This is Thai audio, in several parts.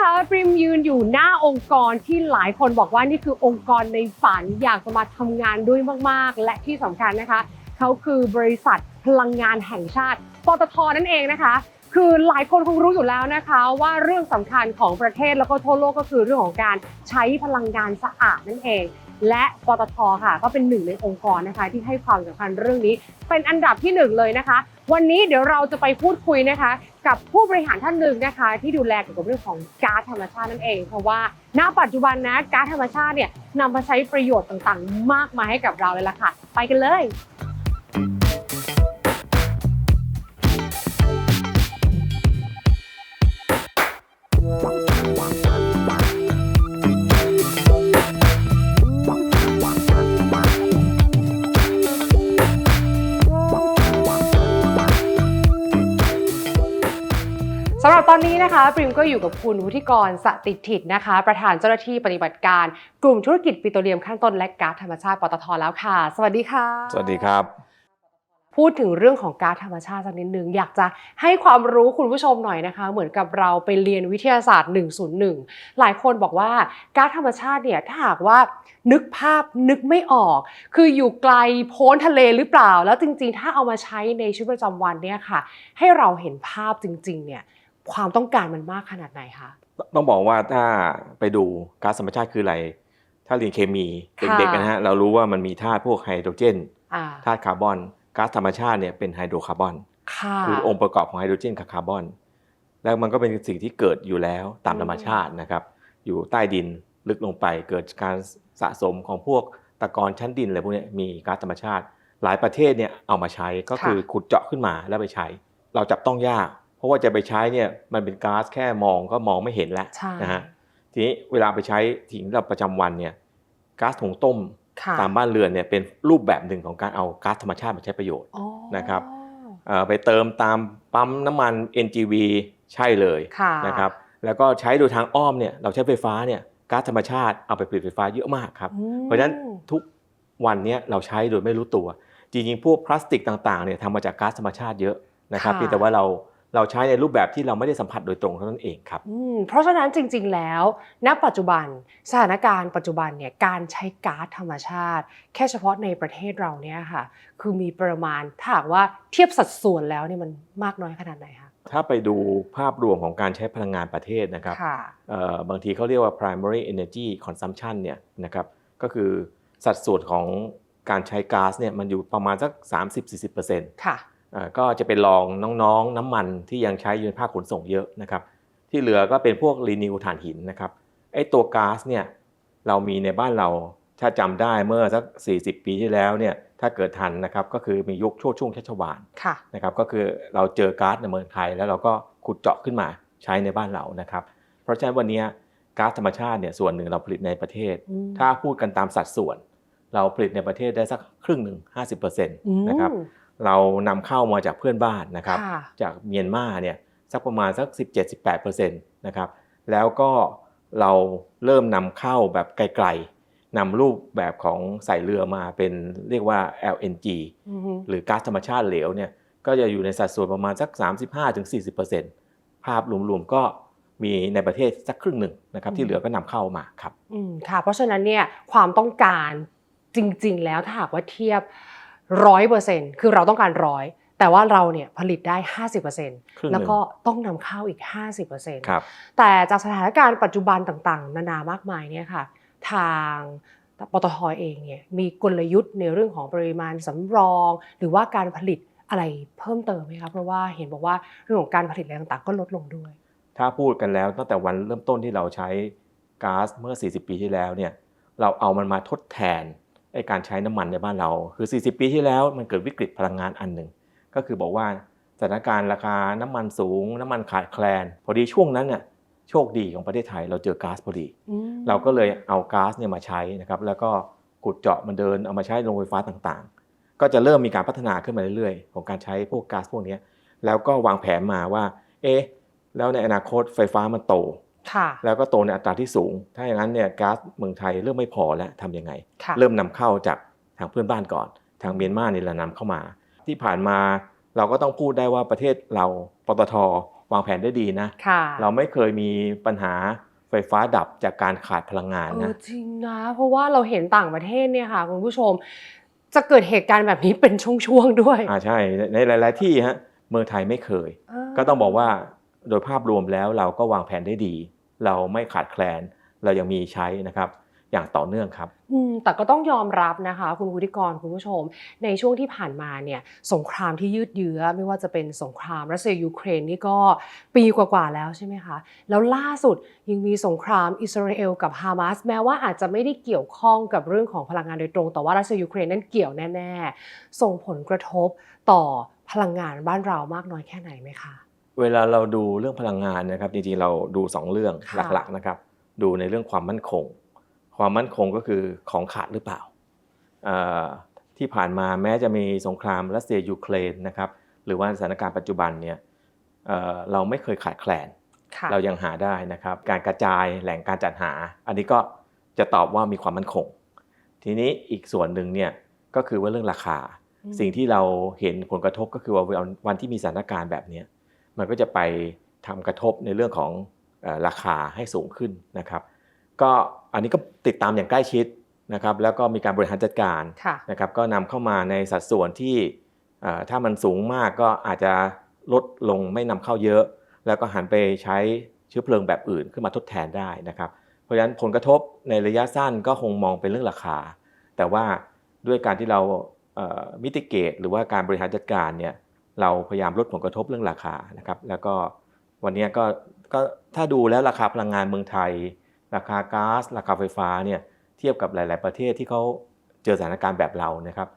นะคะปริมยืนอยู่หน้าองค์กรที่หลายคนบอกว่านี่คือองค์กรในฝันอยากจะมาทำงานด้วยมากๆ และที่สำคัญนะคะเขาคือบริษัทพลังงานแห่งชาติปตทนั่นเองนะคะ คือหลายคนคงรู้อยู่แล้วนะคะ ว่าเรื่องสำคัญของประเทศแล้วก็ทั่วโลกก็คือเรื่องของการใช้พลังงานสะอาดนั่นเองและปตทค่ะ ก็เป็นหนึ่งในองค์กรนะคะ ที่ให้ความสำคัญเรื่องนี้ เป็นอันดับที่หนึ่งเลยนะคะ วันนี้เดี๋ยวเราจะไปพูดคุยนะคะ กับผู้บริหารท่านหนึ่งนะคะ ที่ดูแลเกี่ยวกับเรื่องของก๊าซธรรมชาตินั่นเอง เพราะว่าณปัจจุบันนะก๊าซธรรมชาติเนี่ยนำมาใช้ประโยชน์ต่างๆ มากมายให้กับเราเลยล่ะค่ะ ไปกันเลย สำหรับตอนนี้นะคะปริมก็อยู่กับคุณวุฒิกรสติถิตนะคะ ประธานเจ้าหน้าที่ปฏิบัติการ กลุ่มธุรกิจปิโตรเลียมขั้นต้นและก๊าซธรรมชาติปตทแล้วค่ะ สวัสดีค่ะ สวัสดีครับ พูดถึงเรื่องของก๊าซธรรมชาติสักนิดนึงอยากจะให้ความรู้คุณผู้ชมหน่อยนะคะ เหมือนกับเราไปเรียนวิทยาศาสตร์ 101 หลายคนบอกว่าก๊าซธรรมชาติเนี่ยถ้าหากว่านึกภาพนึกไม่ออก คืออยู่ไกลโพ้นทะเลหรือเปล่า แล้วจริงๆ ถ้าเอามาใช้ในชีวิตประจำวันเนี่ยค่ะ ให้เราเห็นภาพจริง ๆ เนี่ย ความต้องการมันมากขนาดไหนคะต้องบอกว่าถ้าไปดูก๊าซธรรมชาติคืออะไร ถ้าเรียนเคมีค่ะเด็กๆนะฮะเรารู้ว่ามันมีธาตุพวกไฮโดรเจนอ่าธาตุคาร์บอนก๊าซธรรมชาติเนี่ยเป็นไฮโดรคาร์บอนค่ะคือองค์ประกอบของไฮโดรเจนกับคาร์บอน แล้วมันก็เป็นสิ่งที่เกิดอยู่แล้วตามธรรมชาตินะครับ อยู่ใต้ดินลึกลงไปเกิดการสะสมของพวกตะกอนชั้นดินอะไรพวกเนี้ยมีก๊าซธรรมชาติ หลายประเทศเนี่ยเอามาใช้ก็คือขุดเจาะขึ้นมาแล้วไปใช้ เราจับต้องยาก เพราะว่าจะไปใช้เนี่ยมันเป็นก๊าซแค่มองก็มองไม่เห็นแล้วใช่นะฮะทีนี้เวลาไปใช้ทิ้งเราประจำวันเนี่ยก๊าซถุงต้มค่ะตามบ้านเรือนเนี่ยเป็นรูปแบบหนึ่งของการเอาก๊าซธรรมชาติมาใช้ประโยชน์อ๋อนะครับเอ่อไปเติมตามปั๊มน้ำมัน NGV ใช่เลยค่ะนะครับแล้วก็ใช้โดยทางอ้อมเนี่ยเราใช้ไฟฟ้าเนี่ยก๊าซธรรมชาติเอาไปผลิตไฟฟ้าเยอะมากครับอืมเพราะฉะนั้นทุกวันเนี้เราใช้โดยไม่รู้ตัว จริงๆ พวกพลาสติกต่างๆเนี่ยทำมาจากก๊าซธรรมชาติเยอะนะครับค่ะเพียงแต่ว่าเรา เราใช้ในรูปแบบที่เราไม่ได้สัมผัสโดยตรงเท่านั้นเองครับอืมเพราะฉะนั้นจริง ๆ แล้ว ณ ปัจจุบันสถานการณ์ปัจจุบันเนี่ยการใช้ก๊าซธรรมชาติ แค่เฉพาะในประเทศเราเนี่ยค่ะ คือมีปริมาณถ้าหากว่าเทียบสัดส่วนแล้วเนี่ยมันมากน้อยขนาดไหนคะถ้าไปดูภาพรวมของการใช้พลังงานประเทศนะครับค่ะเอ่อบางทีเขาเรียกว่า primary energy consumption เนี่ยนะครับก็คือสัดส่วนของการใช้ก๊าซเนี่ยมันอยู่ประมาณสัก 30-40%ค่ะอ่า ก็จะเป็นรองน้องๆ น้ำมันที่ยังใช้อยู่ในภาคขนส่งเยอะนะครับที่เหลือก็เป็นพวกรีนิวถ่านหินนะครับไอ้ตัวก๊าซเนี่ยเรามีในบ้านเราถ้าจำได้เมื่อสัก 40 ปีที่แล้วเนี่ยถ้าเกิดทันนะครับก็คือมียุคช่วงช่วงชัชวาลค่ะนะครับก็คือเราเจอก๊าซในเมืองไทย แล้วเราก็ขุดเจาะขึ้นมาใช้ในบ้านเรานะครับ เพราะฉะนั้นวันนี้ก๊าซธรรมชาติเนี่ยส่วนหนึ่งเราผลิตในประเทศอืมถ้าพูดกันตามสัดส่วน เราผลิตในประเทศได้สักครึ่งหนึ่ง50%นอืมะครับ เรานำเข้ามาจากเพื่อนบ้านนะครับค่ะจากเมียนมาเนี่ยสักประมาณสัก 17-18%นะครับแล้วก็เราเริ่มนำเข้าแบบไกลๆนำรูปแบบของใส่เรือมาเป็นเรียกว่า LNG อือฮึหรือก๊าซธรรมชาติเหลวเนี่ยก็จะอยู่ในสัดส่วนประมาณสัก 35-40%ภาพรวมๆก็มีในประเทศสักครึ่งหนึ่งนะครับที่เหลือก็นำเข้ามาครับอืมค่ะเพราะฉะนั้นเนี่ยความต้องการจริง ๆ แล้วถ้าหากว่าเทียบ ร้อยเปอร์เซ็นต์คือเราต้องการร้อยแต่ว่าเราเนี่ยผลิตได้ 50%ครึ่งหนึ่งแล้วก็ต้องนำเข้าอีก 50%ครับแต่จากสถานการณ์ปัจจุบันต่างๆ นานามากมายเนี่ยค่ะทางปตทเองเนี่ยมีกลยุทธ์ในเรื่องของปริมาณสำรอง หรือว่าการผลิตอะไรเพิ่มเติมไหมคะเพราะว่าเห็นบอกว่าเรื่องของการผลิตอะไรต่างๆ ก็ลดลงด้วย ถ้าพูดกันแล้วตั้งแต่วันเริ่มต้นที่เราใช้ก๊าซเมื่อ 40 ปีที่แล้วเนี่ยเราเอามันมาทดแทน ไอ้การใช้น้ำมันในบ้านเรา คือ 40 ปีที่แล้วมันเกิดวิกฤตพลังงานอันหนึ่ง ก็คือบอกว่าสถานการณ์ราคาน้ำมันสูง น้ำมันขาดแคลน พอดีช่วงนั้นเนี่ยโชคดีของประเทศไทยเราเจอก๊าซพอดีอืมเราก็เลยเอาก๊าซเนี่ยมาใช้นะครับแล้วก็ขุดเจาะมันเดินเอามาใช้โรงไฟฟ้าต่างๆ ก็จะเริ่มมีการพัฒนาขึ้นมาเรื่อยๆ ของการใช้พวกก๊าซพวกเนี้ยแล้วก็วางแผนมาว่า เอ๊ะแล้วในอนาคตไฟฟ้ามันโตค่ะ แล้วก็โตในอัตราที่สูง ถ้าอย่างนั้นเนี่ยก๊าซเมืองไทยเริ่มไม่พอแล้วทำยังไงค่ะเริ่มนำเข้าจากทางเพื่อนบ้านก่อน ทางเมียนมาเนี่ยเรานำเข้ามา ที่ผ่านมาเราก็ต้องพูดได้ว่าประเทศเราปตทวางแผนได้ดีนะค่ะเราไม่เคยมีปัญหาไฟฟ้าดับจากการขาดพลังงานเออนะจริงนะ เพราะว่าเราเห็นต่างประเทศเนี่ยค่ะคุณผู้ชม จะเกิดเหตุการณ์แบบนี้เป็นช่วงๆด้วยอ่าใช่ในหลาย ๆ ที่ฮะเมืองไทยไม่เคยเก็ต้องบอกว่า โดยภาพรวมแล้วเราก็วางแผนได้ดี เราไม่ขาดแคลน เรายังมีใช้นะครับอย่างต่อเนื่องครับอืมแต่ก็ต้องยอมรับนะคะ คุณวุฒิกรคุณผู้ชม ในช่วงที่ผ่านมาเนี่ยสงครามที่ยืดเยื้อ ไม่ว่าจะเป็นสงครามรัสเซียยูเครนนี่ก็ปีกว่าๆแล้วใช่ไหมคะแล้วล่าสุดยังมีสงครามอิสราเอลกับฮามาสแม้ว่าอาจจะไม่ได้เกี่ยวข้องกับเรื่องของพลังงานโดยตรง แต่ว่ารัสเซียยูเครนนั้นเกี่ยวแน่ ๆ ส่งผลกระทบต่อพลังงานบ้านเรามากน้อยแค่ไหนไหมคะ เวลาเราดูเรื่องพลังงานนะครับจริงๆเราดูสองเรื่องค่ะ หลักๆนะครับ ดูในเรื่องความมั่นคง ความมั่นคงก็คือของขาดหรือเปล่าเอ่อที่ผ่านมาแม้จะมีสงครามรัสเซียยูเครนนะครับหรือว่าสถานการณ์ปัจจุบันเนี่ยเอ่อเราไม่เคยขาดแคลน ค่ะ เรายังหาได้นะครับ การกระจายแหล่งการจัดหา อันนี้ก็จะตอบว่ามีความมั่นคง ทีนี้อีกส่วนหนึ่งเนี่ยก็คือว่าเรื่องราคา อืม สิ่งที่เราเห็นผลกระทบก็คือว่าวันวันที่มีสถานการณ์แบบเนี้ย มันก็จะไปทำกระทบในเรื่องของเอ่อราคาให้สูงขึ้นนะครับก็อันนี้ก็ติดตามอย่างใกล้ชิดนะครับแล้วก็มีการบริหารจัดการค่ะนะครับก็นำเข้ามาในสัดส่วนที่เอ่อถ้ามันสูงมากก็อาจจะลดลงไม่นำเข้าเยอะ แล้วก็หันไปใช้เชื้อเพลิงแบบอื่นขึ้นมาทดแทนได้นะครับเพราะฉะนั้นผลกระทบในระยะสั้นก็คงมองเป็นเรื่องราคา แต่ว่าด้วยการที่เรามิติเกตหรือว่าการบริหารจัดการเนี่ย เราพยายามลดผลกระทบเรื่องราคานะครับ แล้วก็วันนี้ก็ก็ถ้าดูแล้วราคาพลังงานเมืองไทย ราคาก๊าซราคาไฟฟ้าเนี่ยเทียบกับหลาย ๆ ประเทศที่เขาเจอสถานการณ์แบบเรานะครับ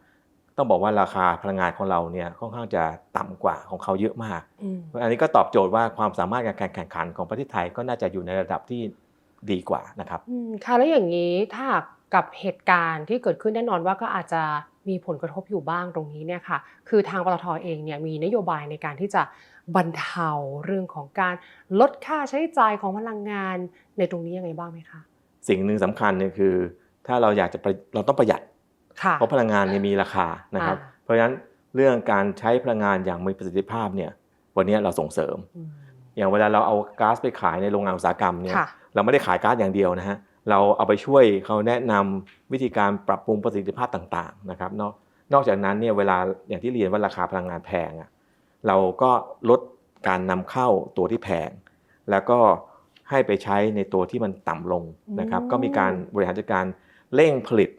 ต้องบอกว่าราคาพลังงานของเราเนี่ยค่อนข้างจะต่ำกว่าของเขาเยอะมากอืมอันนี้ก็ตอบโจทย์ว่าความสามารถการแข่งขันของประเทศไทยก็น่าจะอยู่ในระดับที่ดีกว่านะครับอืมค่ะแล้วอย่างนี้ถ้าหากกับเหตุการณ์ที่เกิดขึ้นแน่นอนว่าก็อาจจะ มีผลกระทบอยู่บ้างตรงนี้เนี่ยค่ะ คือทางปตทเองเนี่ยมีนโยบายในการที่จะบรรเทาเรื่องของการลดค่าใช้จ่ายของพลังงานในตรงนี้ยังไงบ้างไหมคะ สิ่งหนึ่งสำคัญเนี่ยคือ ถ้าเราอยากจะประเราต้องประหยัดค่ะเพราะพลังงานเนี่ยมีราคานะครับอ่าเพราะฉะนั้นเรื่องการใช้พลังงานอย่างมีประสิทธิภาพเนี่ยวันนี้เราส่งเสริมอืมอย่างเวลาเราเอาก๊าซไปขายในโรงงานอุตสาหกรรมเนี่ยค่ะเราไม่ได้ขายก๊าซอย่างเดียวนะฮะ เราเอาไปช่วยเขาแนะนำวิธีการปรับปรุงประสิทธิภาพต่างๆนะครับนอกนอกจากนั้นเนี่ยเวลาอย่างที่เรียนว่าราคาพลังงานแพงอะเราก็ลดการนำเข้าตัวที่แพง แล้วก็ให้ไปใช้ในตัวที่มันต่ำลงนะครับอืมก็มีการบริหารจัดการเร่งผลิต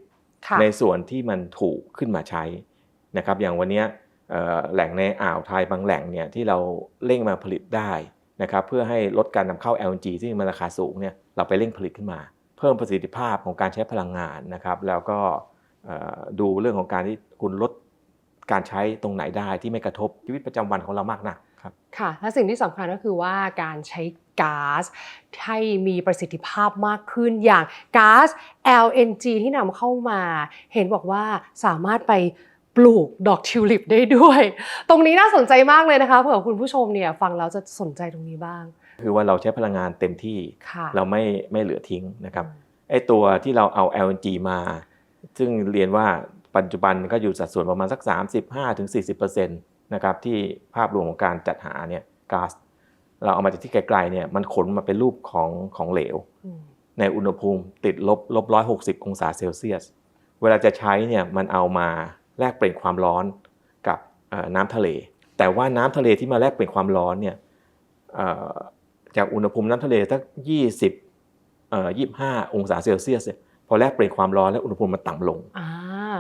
ค่ะในส่วนที่มันถูกขึ้นมาใช้นะครับ อย่างวันเนี้ยเอ่อแหล่งในอ่าวไทยบางแหล่งเนี่ยที่เราเร่งมาผลิตได้นะครับ เพื่อให้ลดการนำเข้า LNG ที่มันราคาสูงเนี่ยเราไปเร่งผลิตขึ้นมา เพิ่มประสิทธิภาพของการใช้พลังงานนะครับ แล้วก็ดูเรื่องของการที่คุณลดการใช้ตรงไหนได้ที่ไม่กระทบชีวิตประจำวันของเรามากนักครับค่ะและสิ่งที่สำคัญก็คือว่าการใช้ก๊าซให้มีประสิทธิภาพมากขึ้นอย่างก๊าซ LNG ที่นำเข้ามา เห็นบอกว่าสามารถไปปลูกดอกทิวลิปได้ด้วย ตรงนี้น่าสนใจมากเลยนะคะเผื่อคุณผู้ชมเนี่ยฟังแล้วจะสนใจตรงนี้บ้าง คือว่าเราใช้พลังงานเต็มที่ค่ะเราไม่ไม่เหลือทิ้งนะครับไอ้ตัวที่เราเอา LNG มา ซึ่งเรียนว่าปัจจุบันก็อยู่สัดส่วนประมาณสัก 35-40%นะครับที่ภาพรวมของการจัดหาเนี่ยก๊าซเราเอามาจากที่ไกลๆเนี่ยมันขนมาเป็นรูปของของเหลวอืมในอุณหภูมิติดลบลบร้อยหกสิบองศาเซลเซียส เวลาจะใช้เนี่ยมันเอามาแลกเปลี่ยนความร้อนกับเอ่อน้ำทะเล แต่ว่าน้ำทะเลที่มาแลกเปลี่ยนความร้อนเนี่ยเอ่อ จากอุณหภูมิน้ำทะเลสักยี่สิบเอ่อยี่ห้าองศาเซลเซียสเนี่ยพอแลกเปลี่ยนความร้อนแล้วอุณหภูมิมันต่ำลงอ่า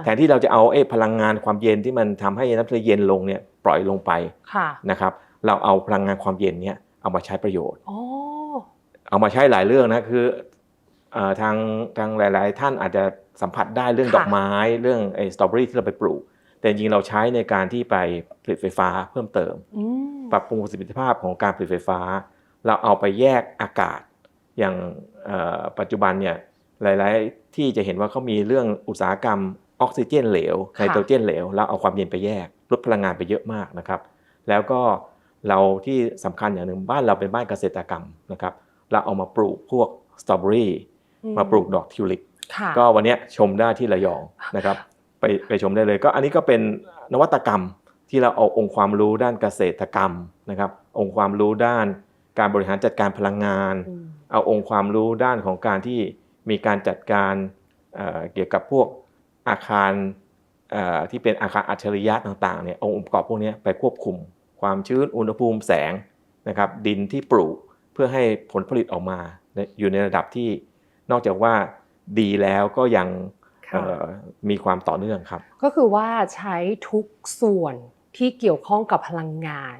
แทนที่เราจะเอาไอ้พลังงานความเย็นที่มันทำให้น้ำทะเลเย็นลงเนี่ยปล่อยลงไปค่ะนะครับ เราเอาพลังงานความเย็นเนี่ยเอามาใช้ประโยชน์อ๋อเอามาใช้หลายเรื่องนะคือเออทางทางหลาย ๆ ท่านอาจจะสัมผัสได้เรื่องค่ะดอกไม้เรื่องไอ้สตรอเบอรี่ที่เราไปปลูก แต่จริงๆเราใช้ในการที่ไปผลิตไฟฟ้าเพิ่มเติมอืมปรับปรุงประสิทธิภาพของการผลิตไฟฟ้า เราเอาไปแยกอากาศ อย่างเอ่อปัจจุบันเนี่ยหลาย ๆ ที่จะเห็นว่าเขามีเรื่องอุตสาหกรรมออกซิเจนเหลวไนโตรเจนเหลวแล้วเอาความเย็นไปแยกลดพลังงานไปเยอะมากนะครับ แล้วก็เราที่สำคัญอย่างหนึ่งบ้านเราเป็นบ้านเกษตรกรรมนะครับเราเอามาปลูกพวกสตรอเบอรี่อืมาปลูกดอกทิวลิปค่ะก็วันเนี้ยชมได้ที่ระยองนะครับไปไปชมได้เลยก็อันนี้ก็เป็นนวัตกรรมที่เราเอาองค์ความรู้ด้านเกษตรกรรมนะครับ องค์ความรู้ด้าน การบริหารจัดการพลังงานอืมเอาองค์ความรู้ด้านของการที่มีการจัดการเอ่อเกี่ยวกับพวกอาคารเอ่อที่เป็นอาคารอัจฉริยะต่างๆเนี่ยเอาองค์ประกอบพวกนี้ไปควบคุม ความชื้นอุณหภูมิแสงนะครับดินที่ปลูกเพื่อให้ผลผลิตออกมา อยู่ในระดับที่นอกจากว่าดีแล้วก็ยังค่ะเอ่อมีความต่อเนื่องครับ ก็คือว่าใช้ทุกส่วน ที่เกี่ยวข้องกับพลังงาน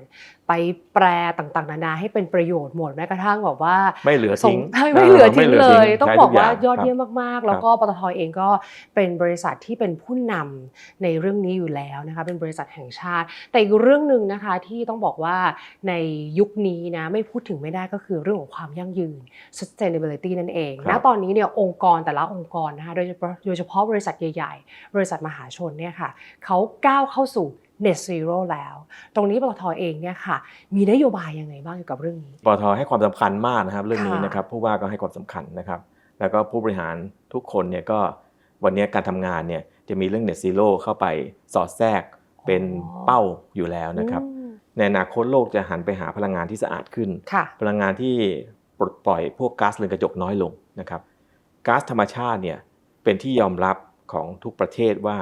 ไปแปรต่างๆ นานาให้เป็นประโยชน์หมดแม้กระทั่งแบบว่า ไม่เหลือทิ้งส่ใช่ไม่เหลือทิ้งเลย ต้องใช้บทุอกว่าางยอดเยี่ยครับมมากๆ แล้วก็ปตทเองก็เป็นบริษัทที่เป็นผู้นำในเรื่องนี้อยู่แล้วนะคะเป็นบริษัทแห่งชาติ แต่อีกเรื่องหนึ่งนะคะที่ต้องบอกว่าในยุคนี้นะไม่พูดถึงไม่ได้ก็คือเรื่องของความยั่งยืน sustainability นั่นเองครัณบตอนนี้เนี่ยองค์กรแต่ละองค์กรนะคะโดยเฉพาะโดยเฉพาะบริษัทใหญ่ ๆ บริษัทมหาชนเนี่ยค่ะเขาก้าวเข้าสู่ net zero แล้ว ตรงนี้ปตทเองเนี่ยค่ะ มีนโยบายยังไงบ้างเกี่ยวกับเรื่องนี้ปตทให้ความสำคัญมากนะครับเรื่องนี้ค่ะนะครับผู้ว่าก็ให้ความสำคัญนะครับ แล้วก็ผู้บริหารทุกคนเนี่ยก็วันนี้การทำงานเนี่ยจะมีเรื่อง net zero เข้าไปสอดแทรกเป็นเป้าอยู่แล้วนะครับอืมในอนาคตโลกจะหันไปหาพลังงานที่สะอาดขึ้นค่ะพลังงานที่ปลดปล่อยพวกก๊าซเรือนกระจกน้อยลงนะครับก๊าซธรรมชาติเนี่ยเป็นที่ยอมรับของทุกประเทศว่า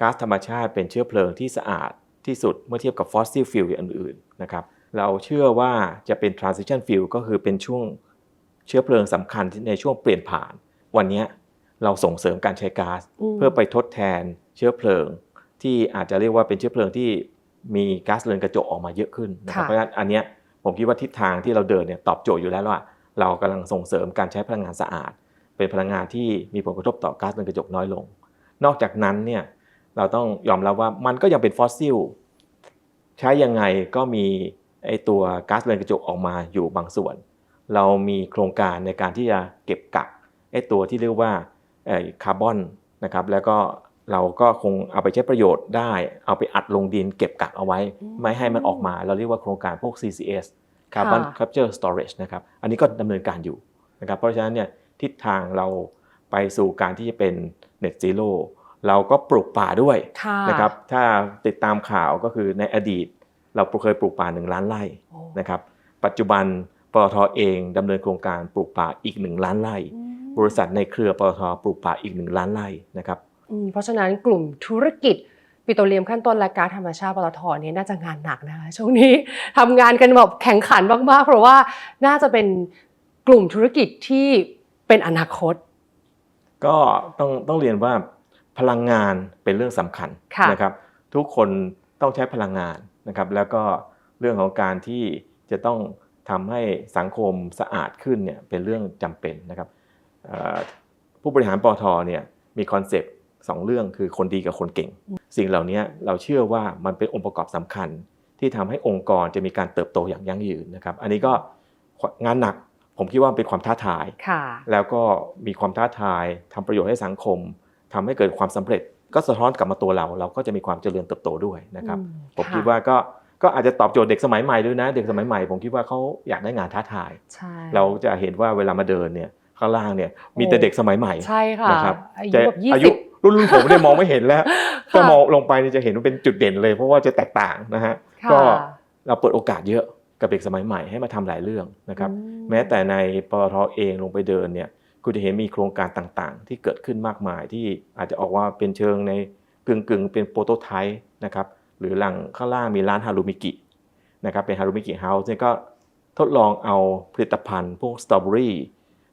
ก๊าซธรรมชาติเป็นเชื้อเพลิงที่สะอาดที่สุดเมื่อเทียบกับฟอสซิลฟิลอย่างอื่นๆนะครับเราเชื่อว่าจะเป็น transition fuel ก็คือเป็นช่วงเชื้อเพลิงสำคัญที่ในช่วงเปลี่ยนผ่าน วันนี้เราส่งเสริมการใช้ก๊าซมเพื่อไปทดแทนเชื้อเพลิง ที่อาจจะเรียกว่าเป็นเชื้อเพลิงที่มีก๊าซเรือนกระจกออกมาเยอะขึ้นนะครับค่ะเพราะฉะนั้นอันเนี้ยผมคิดว่าทิศทางที่เราเดินเนี่ยตอบโจทย์อยู่แล้วว่า เรากำลังส่งเสริมการใช้พลังงานสะอาด เป็นพลังงานที่มีผลกระทบต่อก๊าซเรือนกระจกน้อยลง นอกจากนั้นเนี่ย เราต้องยอมรับว่ามันก็ยังเป็นฟอสซิลใช้ยังไงก็มีไอตัวก๊าซเรือนกระจกออกมาอยู่บางส่วน เรามีโครงการในการที่จะเก็บกักไอตัวที่เรียกว่าไอคาร์บอนนะครับแล้วก็เราก็คงเอาไปใช้ประโยชน์ได้ เอาไปอัดลงดินเก็บกักเอาไว้อืมไม่ให้มันออกมา เราเรียกว่าโครงการพวก CCS Carbon ค่ะ Capture Storage นะครับอันนี้ก็ดำเนินการอยู่นะครับเพราะฉะนั้นเนี่ยทิศทางเราไปสู่การที่จะเป็น Net Zero เราก็ปลูกป่าด้วยค่ะนะครับถ้าติดตามข่าวก็คือในอดีต เราเคยปลูกป่า1ล้านไร่โอ้นะครับปัจจุบันปตทเองดำเนินโครงการปลูกป่าอีก 1 ล้านไร่อืมบริษัทในเครือปตทปลูกป่าอีก 1 ล้านไร่นะครับอืมเพราะฉะนั้นกลุ่มธุรกิจปิโตรเลียมขั้นต้นและก๊าซธรรมชาติปตทเนี่ยน่าจะงานหนักนะคะช่วงนี้ทำงานกันแบบแข่งขันมากๆ เพราะว่าน่าจะเป็นกลุ่มธุรกิจที่เป็นอนาคต ก็ต้องต้องเรียนว่า พลังงานเป็นเรื่องสำคัญค่ะนะครับ ทุกคนต้องใช้พลังงานนะครับ แล้วก็เรื่องของการที่จะต้องทำให้สังคมสะอาดขึ้นเนี่ยเป็นเรื่องจำเป็นนะครับเอ่อผู้บริหารปตทเนี่ยมีคอนเซปต์สองเรื่องคือคนดีกับคนเก่ง สิ่งเหล่านี้เราเชื่อว่ามันเป็นองค์ประกอบสำคัญ ที่ทำให้องค์กรจะมีการเติบโตอย่างยั่งยืนนะครับ อันนี้ก็งานหนักผมคิดว่าเป็นความท้าทายค่ะแล้วก็มีความท้าทายทำประโยชน์ให้สังคม ทำให้เกิดความสำเร็จ ก็สะท้อนกลับมาตัวเรา เราก็จะมีความเจริญเติบโตด้วยนะครับอืมผมค่ะคิดว่าก็ก็อาจจะตอบโจทย์เด็กสมัยใหม่ด้วยนะ เด็กสมัยใหม่ผมคิดว่าเขาอยากได้งานท้าทายใช่เราจะเห็นว่าเวลามาเดินเนี่ยข้างล่างเนี่ยมีแต่เด็กสมัยใหม่ใช่ค่ะนะครับอายุแต่แบบยี่อาสิยุบรุ่นรุ่นผมเนี่ยมองไม่เห็นแล้วค่ะก็มองลงไปนี่จะเห็นว่าเป็นจุดเด่นเลย เพราะว่าจะแตกต่างนะฮะค่ะก็เราเปิดโอกาสเยอะกับเด็กสมัยใหม่ให้มาทำหลายเรื่องนะครับอืแม้แต่ในปตทเองลงไปเดินเนี่ย คุณจะเห็นมีโครงการต่างๆ ที่เกิดขึ้นมากมายที่อาจจะออกว่าเป็นเชิงในกึ่งกึ่งๆ เป็นโปรโตไทป์นะครับหรือหลังข้างล่างมีร้านฮารุมิกินะครับเป็นฮารุมิกิเฮาส์เนี่ยก็ทดลองเอาผลิตภัณฑ์ พวกสตรอเบอรี่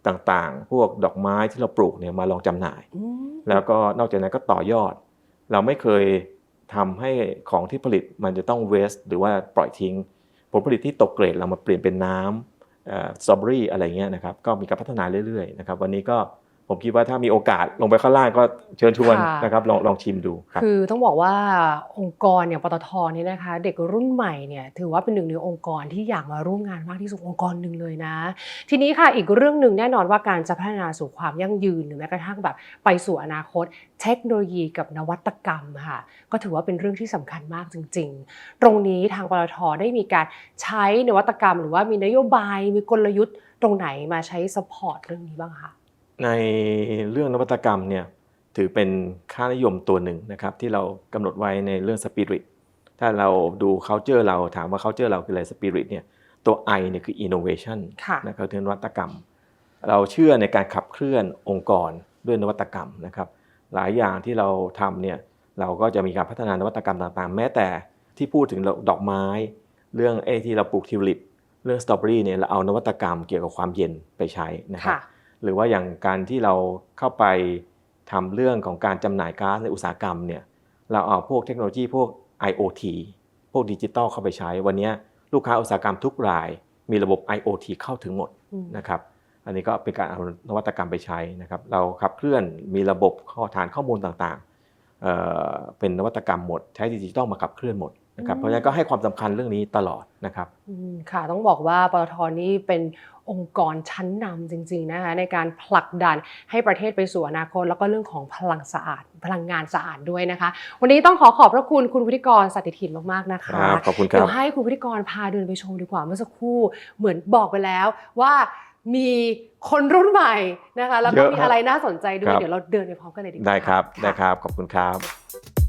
ต่างๆ พวกดอกไม้ที่เราปลูกเนี่ยมาลองจำหน่ายอืมแล้วก็นอกจากนั้นก็ต่อยอด เราไม่เคยทำให้ของที่ผลิตมันจะต้องเวสหรือว่าปล่อยทิ้ง ผลผลิตที่ตกเกรดเรามาเปลี่ยนเป็นน้ำ สตรอเบอรี่อะไรเงี้ยนะครับก็มีการพัฒนาเรื่อยๆนะครับวันนี้ก็ ผมคิดว่าถ้ามีโอกาสลงไปข้างล่างก็เชิญชวนค่ะนะครับลองลองชิมดูครับคือต้องบอกว่าองค์กรอย่างปตทเนี่ยนะคะ เด็กรุ่นใหม่เนี่ยถือว่าเป็นหนึ่งในองค์กรที่อยากมาร่วมงานมากที่สุดองค์กรหนึ่งเลยนะ ทีนี้ค่ะอีกเรื่องหนึ่งแน่นอนว่าการจะพัฒนาสู่ความยั่งยืนหรือแม้กระทั่งแบบไปสู่อนาคต เทคโนโลยีกับนวัตกรรมค่ะก็ถือว่าเป็นเรื่องที่สำคัญมากจริง ๆ ตรงนี้ทางปตทได้มีการใช้นวัตกรรม หรือว่ามีนโยบายมีกลยุทธ์ตรงไหนมาใช้สปอร์ตเรื่องนี้บ้างคะ ในเรื่องนวัตกรรมเนี่ยถือเป็นค่านิยมตัวหนึ่งนะครับที่เรากำหนดไว้ในเรื่องสปิริตถ้าเราดู culture เราถามว่า culture เราคืออะไร spirit เนี่ยตัว I เนี่ยคือ innovation ค่ะนะครับคือนวัตกรรม เราเชื่อในการขับเคลื่อนองค์กรด้วยนวัตกรรมนะครับ หลายอย่างที่เราทำเนี่ยเราก็จะมีการพัฒนานวัตกรรมต่างๆ แม้แต่ที่พูดถึงดอกไม้ เรื่องเอที่เราปลูกทิวลิป เรื่องสตรอเบอรี่เนี่ยเราเอานวัตกรรมเกี่ยวกับความเย็นไปใช้นะครับค่ะ หรือว่าอย่างการที่เราเข้าไปทำเรื่องของการจำหน่ายก๊าซในอุตสาหกรรมเนี่ยเราเอาพวกเทคโนโลยีพวก IoT พวกดิจิตอลเข้าไปใช้ วันนี้ลูกค้าอุตสาหกรรมทุกราย มีระบบ IoT เข้าถึงหมดนะครับอันนี้ก็เป็นการเอานวัตกรรมไปใช้นะครับเราขับเคลื่อนมีระบบข้อฐานข้อมูลต่างๆเเป็นนวัตกรรมหมด ใช้ดิจิตอลมาขับเคลื่อนหมดนะครับอืมเพราะฉะนั้นก็ให้ความสำคัญเรื่องนี้ตลอดนะครับอืมค่ะต้องบอกว่าปตทนี่เป็นองค์กรชั้นนำจริง ๆนะคะในการผลักดันให้ประเทศไปสู่อนาคต แล้วก็เรื่องของพลังสะอาด พลังงานสะอาดด้วยนะคะ วันนี้ต้องขอขอบพระคุณคุณวิทยกรสัตติถินมากๆนะคะครับขอบคุณครัเดี๋บยวให้คุณวิทยกรพาเดินไปชมดีกว่าเมื่อสักครู่เหมือนบอกไปแล้วว่ามีคนรุ่นใหม่นะคะแล้วก็เยอะมีครับอะไรน่าสนใจด้วคยรับเดี๋ยวเราเดินไปพร้อมกันเลยดีกว่าได้ครับะได้ครับขอบคุณครับ